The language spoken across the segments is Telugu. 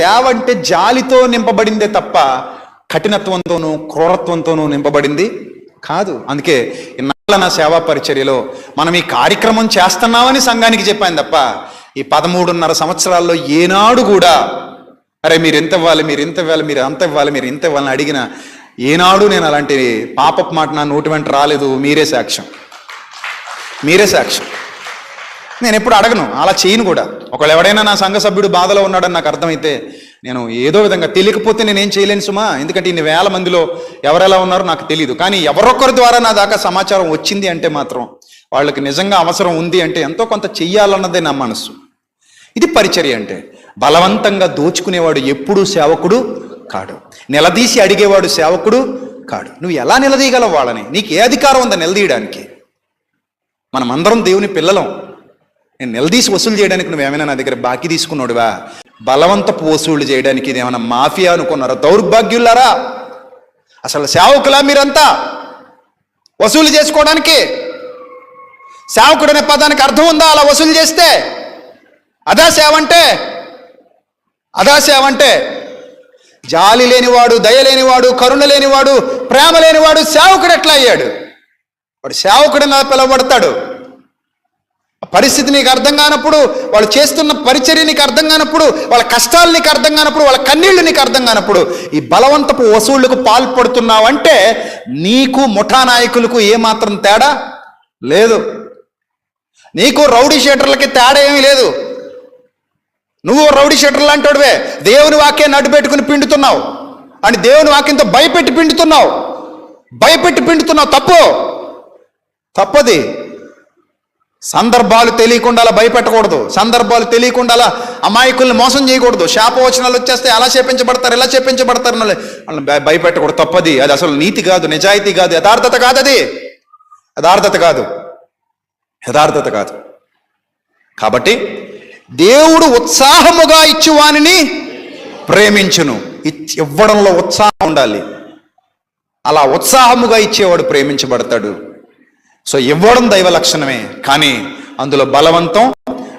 సేవ అంటే జాలితో నింపబడిందే తప్ప కఠినత్వంతోనూ క్రూరత్వంతోనూ నింపబడింది కాదు. అందుకే ఇన్నాళ్ళ నా సేవా పరిచర్యలో మనం ఈ కార్యక్రమం చేస్తున్నామని సంఘానికి చెప్పాను తప్ప ఈ పదమూడున్నర సంవత్సరాల్లో ఏనాడు కూడా అరే మీరు ఎంత ఇవ్వాలి మీరు ఇంత ఇవ్వాలి మీరు అంత ఇవ్వాలి మీరు ఇంత ఇవ్వాలని అడిగిన ఏనాడు నేను అలాంటి పాపపు మాట నా నోటి వెంట రాలేదు. మీరే సాక్ష్యం. మీరే సాక్ష్యం. నేను ఎప్పుడు అడగను. అలా చేయను కూడా. ఒకళ్ళు ఎవడైనా నా సంఘ సభ్యుడు బాధలో ఉన్నాడని నాకు అర్థమైతే నేను ఏదో విధంగా తెలియకపోతే నేనేం చేయలేను సుమా. ఎందుకంటే ఇన్ని వేల మందిలో ఎవరెలా ఉన్నారో నాకు తెలియదు కానీ ఎవరొక్కరి ద్వారా నా దాకా సమాచారం వచ్చింది అంటే మాత్రం వాళ్ళకి నిజంగా అవసరం ఉంది అంటే ఎంతో కొంత చెయ్యాలన్నదే నా మనసు ఇది పరిచర్య అంటే. బలవంతంగా దోచుకునేవాడు ఎప్పుడూ సేవకుడు కాడు. నిలదీసి అడిగేవాడు సేవకుడు కాడు. నువ్వు ఎలా నిలదీయగలవు వాళ్ళని? నీకు ఏ అధికారం ఉందా నిలదీయడానికి? మనమందరం దేవుని పిల్లలం. నేను నిలదీసి వసూలు చేయడానికి నువ్వేమైనా నా దగ్గర బాకీ తీసుకున్నాడువా? బలవంతపు వసూళ్ళు చేయడానికి ఇది ఏమైనా మాఫియా అనుకున్నారా? దౌర్భాగ్యులారా? అసలు సేవకులా మీరంతా? వసూలు చేసుకోవడానికి? సేవకుడు అనే పదానికి అర్థం ఉందా? అలా వసూలు చేస్తే? అదా సేవ అంటే? అదా సేవ అంటే? జాలి లేనివాడు దయ లేనివాడు కరుణ లేనివాడు ప్రేమ లేనివాడు సేవకుడు ఎట్లా అయ్యాడు? వాడు సేవకుడు పిలువబడతాడు? పరిస్థితి నీకు అర్థం కానప్పుడు వాళ్ళు చేస్తున్న పరిచర్య నీకు అర్థం కానప్పుడు వాళ్ళ కష్టాలు నీకు అర్థం కానప్పుడు వాళ్ళ కన్నీళ్ళు నీకు అర్థం కానప్పుడు ఈ బలవంతపు వసూళ్ళకు పాల్పడుతున్నావంటే నీకు ముఠా నాయకులకు ఏమాత్రం తేడా లేదు. నీకు రౌడీ షీటర్లకి తేడా ఏమీ లేదు. నువ్వు రౌడీ షీటర్ లాంటివే దేవుని వాక్యాన్ని అడ్డు పిండుతున్నావు. అని దేవుని వాక్యంతో భయపెట్టి పిండుతున్నావు. భయపెట్టి పిండుతున్నావు. తప్పు. తప్పది. సందర్భాలు తెలియకుండా అలా భయపెట్టకూడదు. సందర్భాలు తెలియకుండా అలా అమాయకుల్ని మోసం చేయకూడదు. శాపవచనాలు వచ్చేస్తే అలా చేపించబడతారు ఇలా చేపించబడతారు వాళ్ళని భయపెట్టకూడదు. తప్పది. అది అసలు నీతి కాదు నిజాయితీ కాదు. యథార్థత కాదు అది. యథార్థత కాదు. యథార్థత కాదు. కాబట్టి దేవుడు ఉత్సాహముగా ఇచ్చువానిని ప్రేమించును. ఇచ్- ఇవ్వడంలో ఉత్సాహం ఉండాలి. అలా ఉత్సాహముగా ఇచ్చేవాడు ప్రేమించబడతాడు. సో ఇవ్వడం దైవ లక్షణమే. కానీ అందులో బలవంతం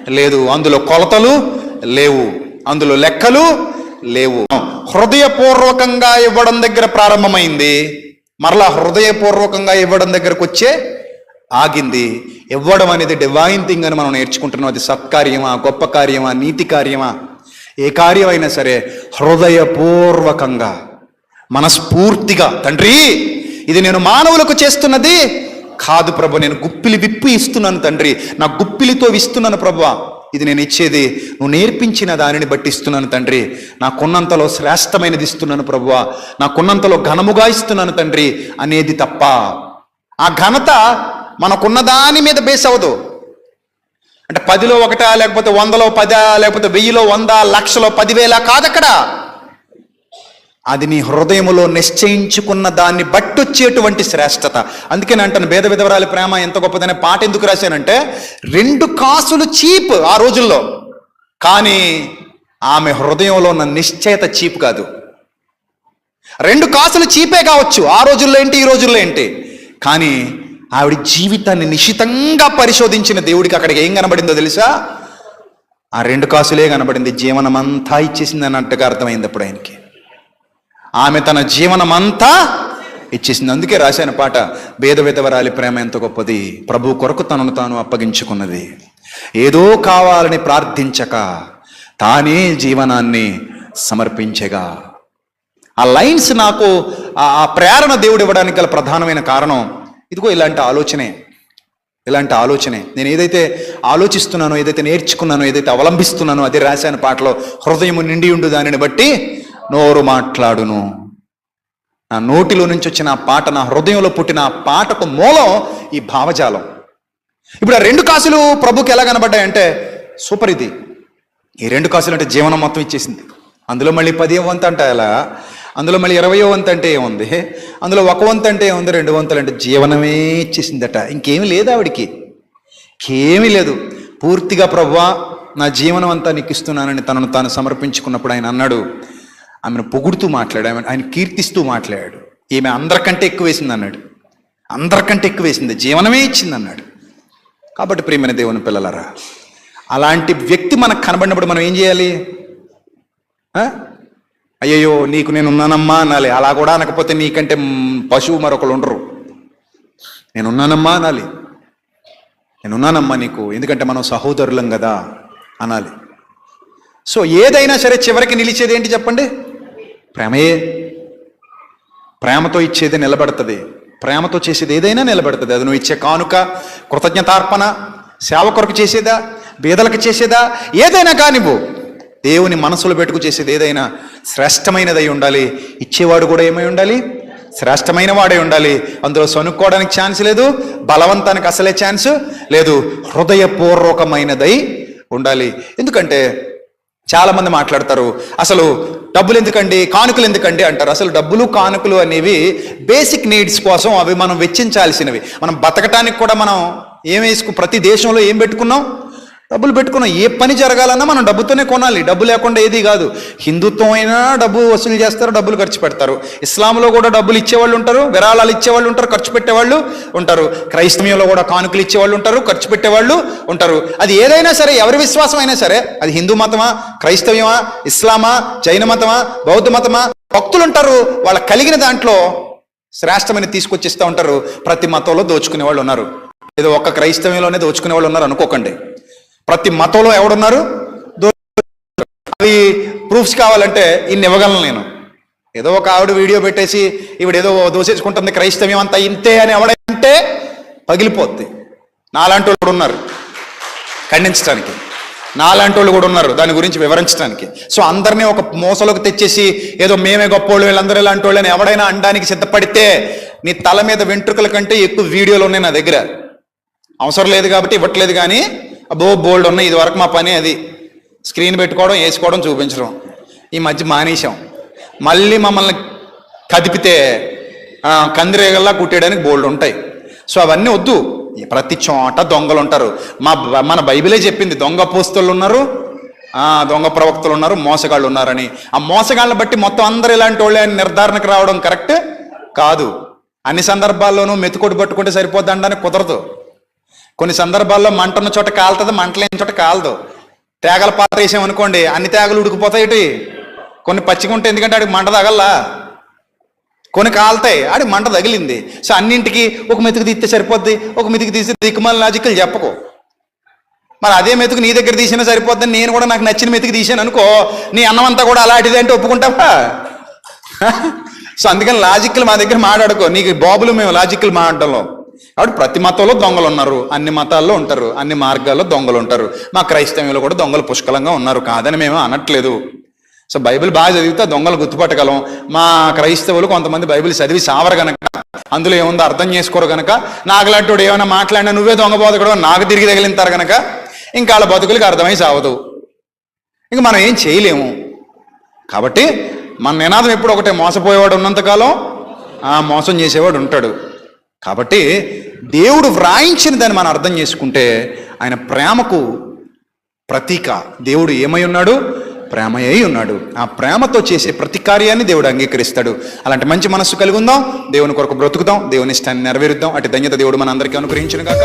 లేదు. అందులో కొలతలు లేవు. అందులో లెక్కలు లేవు. హృదయపూర్వకంగా ఇవ్వడం దగ్గర ప్రారంభమైంది. మరలా హృదయపూర్వకంగా ఇవ్వడం దగ్గరకు వచ్చే ఆగింది. ఇవ్వడం అనేది డివైన్ థింగ్ అని మనం నేర్చుకుంటున్నాం. అది సత్కార్యమా గొప్ప కార్యమా నీతి కార్యమా? ఏ కార్యమైనా సరే హృదయపూర్వకంగా మనస్ఫూర్తిగా తండ్రి ఇది నేను మానవులకు చేస్తున్నది కాదు ప్రభు నేను గుప్పిలి విప్పి ఇస్తున్నాను తండ్రి. నా గుప్పిలితో ఇస్తున్నాను ప్రభు. ఇది నేను ఇచ్చేది నువ్వు నేర్పించిన దానిని బట్టి ఇస్తున్నాను తండ్రి. నాకున్నంతలో శ్రేష్టమైనది ఇస్తున్నాను ప్రభువా నాకున్నంతలో ఘనముగా ఇస్తున్నాను తండ్రి. అనేది తప్ప ఆ ఘనత మనకున్న దాని మీద బేస్ అవ్వదు. అంటే పదిలో ఒకటా లేకపోతే వందలో పదా లేకపోతే వెయ్యిలో వంద లక్షలో పదివేల కాదక్కడ. అది నీ హృదయములో నిశ్చయించుకున్న దాన్ని బట్టొచ్చేటువంటి శ్రేష్టత. అందుకే నేను అంటాను భేద విధవరాలి ప్రేమ ఎంత గొప్పదనే పాట ఎందుకు రాశానంటే రెండు కాసులు చీప్ ఆ రోజుల్లో. కానీ ఆమె హృదయంలో ఉన్న నిశ్చయత చీప్ కాదు. రెండు కాసులు చీపే కావచ్చు ఆ రోజుల్లో ఏంటి ఈ రోజుల్లో ఏంటి? కానీ ఆవిడ జీవితాన్ని నిశితంగా పరిశోధించిన దేవుడికి అక్కడికి ఏం కనబడిందో తెలుసా? ఆ రెండు కాసులే కనబడింది జీవనం అంతా ఇచ్చేసింది అన్నట్టుగా అర్థమైంది అప్పుడు ఆయనకి. ఆమె తన జీవనమంతా ఇచ్చేసింది. అందుకే రాశాను పాట భేద విధవరాలి ప్రేమ ఎంత గొప్పది ప్రభు కొరకు తనను తాను అప్పగించుకున్నది. ఏదో కావాలని ప్రార్థించక తానే జీవనాన్ని సమర్పించగా. ఆ లైన్స్ నాకు ఆ ఆ ప్రేరణ దేవుడు ఇవ్వడానికి గల ప్రధానమైన కారణం ఇదిగో ఇలాంటి ఆలోచనే ఇలాంటి ఆలోచనే. నేను ఏదైతే ఆలోచిస్తున్నానో ఏదైతే నేర్చుకున్నానో ఏదైతే అవలంబిస్తున్నానో అది రాశాను పాటలో హృదయము నిండి ఉండు దానిని బట్టి నోరు మాట్లాడును. నా నోటిలో నుంచి వచ్చిన ఆ పాట నా హృదయంలో పుట్టిన ఆ పాటకు మూలం ఈ భావజాలం. ఇప్పుడు ఆ రెండు కాసులు ప్రభుకి ఎలా కనబడ్డాయంటే సూపర్ ఇది. ఈ రెండు కాసులు అంటే జీవనం మొత్తం ఇచ్చేసింది. అందులో మళ్ళీ పదివ వంత అంటే ఎలా అందులో మళ్ళీ ఇరవయో వంత అంటే ఏముంది? అందులో ఒక వంత అంటే ఏముంది? రెండు వంతలు అంటే జీవనమే ఇచ్చేసిందట. ఇంకేమీ లేదు ఆవిడికి. ఇంకేమీ లేదు. పూర్తిగా ప్రవ్వా నా జీవనం అంతా నీకు ఇస్తున్నానని తనను తాను సమర్పించుకున్నప్పుడు ఆయన అన్నాడు ఆమెను పొగుడుతూ మాట్లాడు ఆమె ఆయన కీర్తిస్తూ మాట్లాడాడు. ఈమె అందరికంటే ఎక్కువ వేసింది అన్నాడు. అందరికంటే ఎక్కువ వేసింది. జీవనమే ఇచ్చింది అన్నాడు. కాబట్టి ప్రేమైన దేవుని పిల్లలరా అలాంటి వ్యక్తి మనకు కనబడినప్పుడు మనం ఏం చేయాలి? అయ్యయ్యో నీకు నేను ఉన్నానమ్మా అనాలి. అలా కూడా అనకపోతే నీకంటే పశువు మరొకరు ఉండరు. నేనున్నానమ్మా అనాలి. నేనున్నానమ్మా నీకు. ఎందుకంటే మనం సహోదరులం కదా అనాలి. సో ఏదైనా సరే చివరికి నిలిచేది ఏంటి చెప్పండి? ప్రేమయే ప్రేమతో ఇచ్చేది నిలబడుతుంది. ప్రేమతో చేసేది ఏదైనా నిలబడుతుంది. అది నువ్వు ఇచ్చే కానుక కృతజ్ఞతార్పణ సేవ కొరకు చేసేదా బీదలకు చేసేదా ఏదైనా కానివ్వు దేవుని మనసులో పెట్టుకు చేసేది ఏదైనా శ్రేష్టమైనదై ఉండాలి. ఇచ్చేవాడు కూడా ఏమై ఉండాలి? శ్రేష్టమైన వాడే ఉండాలి. అందులో సనుక్కోవడానికి ఛాన్స్ లేదు బలవంతానికి అసలే ఛాన్స్ లేదు. హృదయపూర్వకమైనదై ఉండాలి. ఎందుకంటే చాలా మంది మాట్లాడతారు అసలు డబ్బులు ఎందుకండి? కానుకలు ఎందుకండి? అంటారు. అసలు డబ్బులు కానుకలు అనేవి బేసిక్ నీడ్స్ కోసం అవి మనం వెచ్చించాల్సినవి. మనం బతకటానికి కూడా మనం ఏం వేసుకు ప్రతి దేశంలో ఏం పెట్టుకున్నాం? డబ్బులు పెట్టుకున్నాం. ఏ పని జరగాలన్నా మనం డబ్బుతోనే కొనాలి. డబ్బు లేకుండా ఏది కాదు. హిందుత్వం అయినా డబ్బు వసూలు చేస్తారు డబ్బులు ఖర్చు పెడతారు. ఇస్లాంలో కూడా డబ్బులు ఇచ్చేవాళ్ళు ఉంటారు విరాళాలు ఇచ్చేవాళ్ళు ఉంటారు ఖర్చు పెట్టేవాళ్ళు ఉంటారు. క్రైస్తవ్యంలో కూడా కానుకలు ఇచ్చేవాళ్ళు ఉంటారు ఖర్చు పెట్టేవాళ్ళు ఉంటారు. అది ఏదైనా సరే ఎవరి విశ్వాసం అయినా సరే అది హిందూ మతమా క్రైస్తవ్యమా ఇస్లామా జైన మతమా బౌద్ధ మతమా భక్తులు ఉంటారు. వాళ్ళ కలిగిన దాంట్లో శ్రేష్టమైన తీసుకొచ్చిస్తూ ఉంటారు. ప్రతి మతంలో దోచుకునే వాళ్ళు ఉన్నారు. ఏదో ఒక్క క్రైస్తవ్యంలోనే దోచుకునే వాళ్ళు ఉన్నారు అనుకోకండి. ప్రతి మతంలో ఎవడున్నారు? అవి ప్రూఫ్స్ కావాలంటే ఇన్ని ఇవ్వగలను నేను. ఏదో ఒక ఆవిడ వీడియో పెట్టేసి ఈవిడ ఏదో దోసేసుకుంటుంది క్రైస్తవ్యం అంతా ఇంతే అని ఎవడంటే పగిలిపోద్ది. నాలాంటి వాళ్ళు కూడా ఉన్నారు. ఖండించడానికి నాలాంటి వాళ్ళు కూడా ఉన్నారు దాని గురించి వివరించడానికి సో అందరినీ ఒక మోసలోకి తెచ్చేసి ఏదో మేమే గొప్పోళ్ళు వీళ్ళందరూ ఇలాంటి వాళ్ళని ఎవడైనా అనడానికి సిద్ధపడితే నీ తల మీద వెంట్రుకల కంటే ఎక్కువ వీడియోలు ఉన్నాయి నా దగ్గర. అవసరం లేదు కాబట్టి ఇవ్వట్లేదు కానీ అబ్బో బోల్డ్ ఉన్నాయి ఇది వరకు మా పని అది. స్క్రీన్ పెట్టుకోవడం వేసుకోవడం చూపించడం. ఈ మధ్య మానేశాం. మళ్ళీ మమ్మల్ని కదిపితే కందిరేగల్లా కుట్టేయడానికి బోల్డ్ ఉంటాయి. సో అవన్నీ వద్దు. ప్రతి చోట దొంగలు ఉంటారు. మా బ- మన బైబిలే చెప్పింది దొంగ పోస్తులు ఉన్నారు దొంగ ప్రవక్తలు ఉన్నారు మోసగాళ్ళు ఉన్నారని. ఆ మోసగాళ్ళని బట్టి మొత్తం అందరు ఇలాంటి వాళ్ళే అని నిర్ధారణకు రావడం కరెక్ట్? కాదు. అన్ని సందర్భాల్లోనూ మెతుకొడి పట్టుకుంటే సరిపోద్ది అనడానికి కుదరదు. కొన్ని సందర్భాల్లో మంట ఉన్న చోట కాలుతుంది మంట లేని చోట కాలదు. తేగల పాత్ర వేసామనుకోండి అన్ని తేగలు ఉడికిపోతాయి ఇటు. కొన్ని పచ్చిగా ఉంటాయి ఎందుకంటే ఆడికి మంట తగల్లా? కొన్ని కాలుతాయి ఆడి మంట తగిలింది. సో అన్నింటికి ఒక మెతుకు తీస్తే సరిపోద్ది ఒక మెతుకు తీసి దిక్కుమాల లాజికల్ చెప్పకు. మరి అదే మెతుకు నీ దగ్గర తీసినా సరిపోద్ది నేను కూడా నాకు నచ్చిన మెతుకు తీసాను అనుకో నీ అన్నం అంతా కూడా అలాంటిది అంటే ఒప్పుకుంటావా? సో అందుకని లాజిక్లు మా దగ్గర మాట్లాడుకో. నీకు బాబులు మేము లాజిక్లు మాట్లాడడంలో కాబట్టి ప్రతి మతంలో దొంగలు ఉన్నారు. అన్ని మతాల్లో ఉంటారు. అన్ని మార్గాల్లో దొంగలు ఉంటారు. మా క్రైస్తవ్యంలో కూడా దొంగలు పుష్కలంగా ఉన్నారు. కాదని మేము అనట్లేదు. సో బైబిల్ బాగా చదివితే దొంగలు గుర్తుపట్టగలం. మా క్రైస్తవులు కొంతమంది బైబిల్ చదివి సావరు గనక. అందులో ఏముందో అర్థం చేసుకోరు గనక. నాగలాంటోడు ఏమైనా మాట్లాడినా నువ్వే దొంగ బోధకుడు నాకు తిరిగి తగిలింతారు గనక. ఇంకా వాళ్ళ బతుకులకి అర్థమై సావదు. ఇంక మనం ఏం చేయలేము. కాబట్టి మన నినాదం ఎప్పుడు ఒకటే. మోసపోయేవాడు ఉన్నంతకాలం ఆ మోసం చేసేవాడు ఉంటాడు. కాబట్టి దేవుడు వ్రాయించిన దాన్ని మనం అర్థం చేసుకుంటే ఆయన ప్రేమకు ప్రతీక. దేవుడు ఏమై ఉన్నాడు? ప్రేమ అయి ఉన్నాడు. ఆ ప్రేమతో చేసే ప్రతి కార్యాన్ని దేవుడు అంగీకరిస్తాడు. అలాంటి మంచి మనస్సు కలిగి ఉందాం. దేవుని కొరకు బ్రతుకుదాం. దేవుని ఇష్టాన్ని నెరవేరుద్దాం. అటు ధన్యత దేవుడు మన అందరికీ అనుగ్రహించిన కాక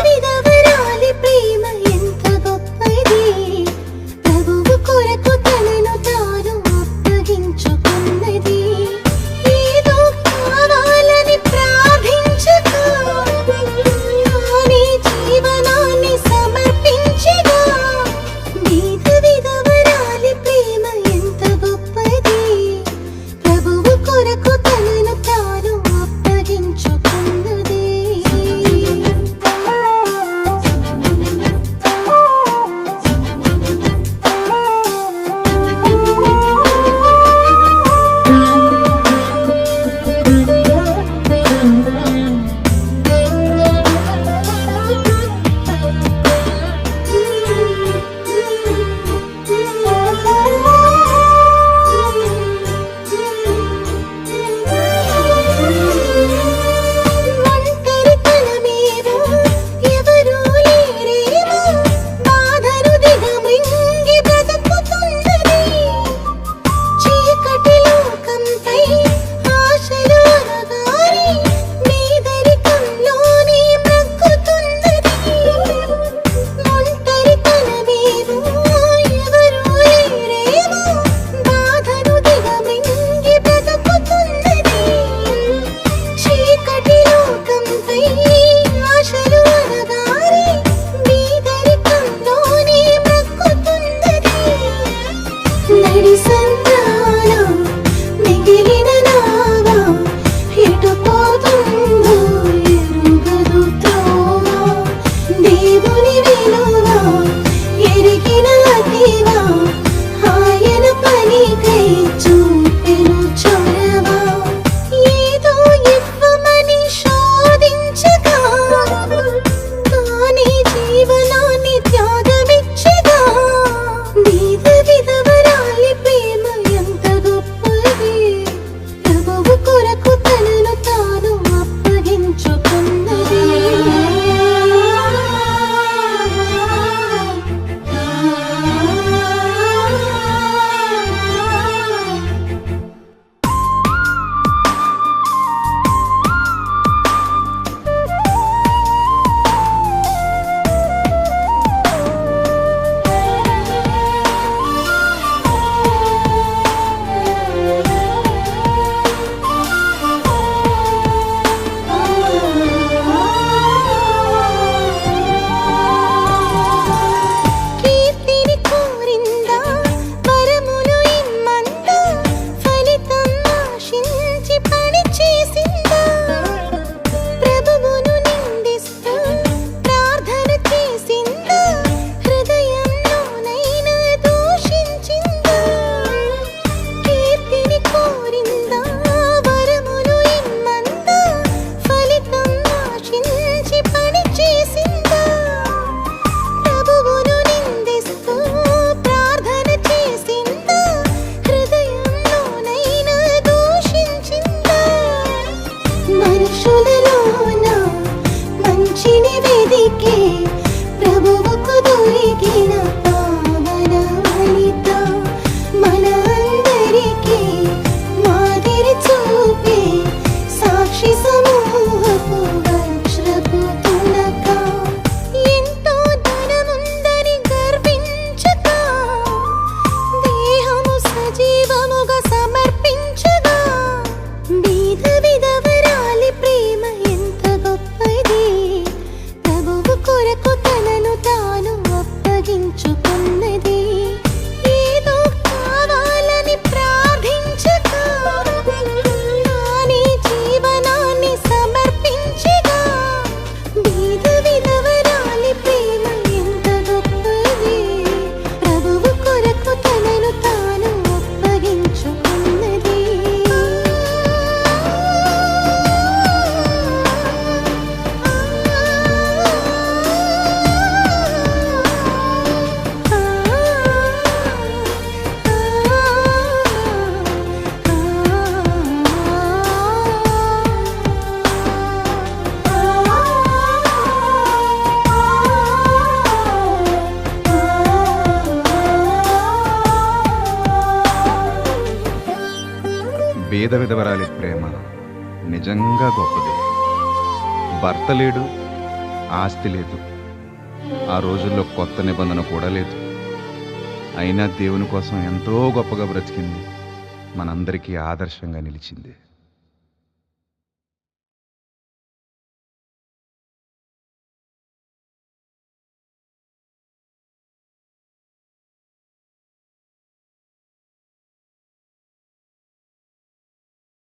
గొప్పది. భర్త లేడు ఆస్తి లేదు. ఆ రోజుల్లో కొత్త నిబంధన కూడా లేదు. అయినా దేవుని కోసం ఎంతో గొప్పగా బ్రతికింది. మనందరికీ ఆదర్శంగా నిలిచింది.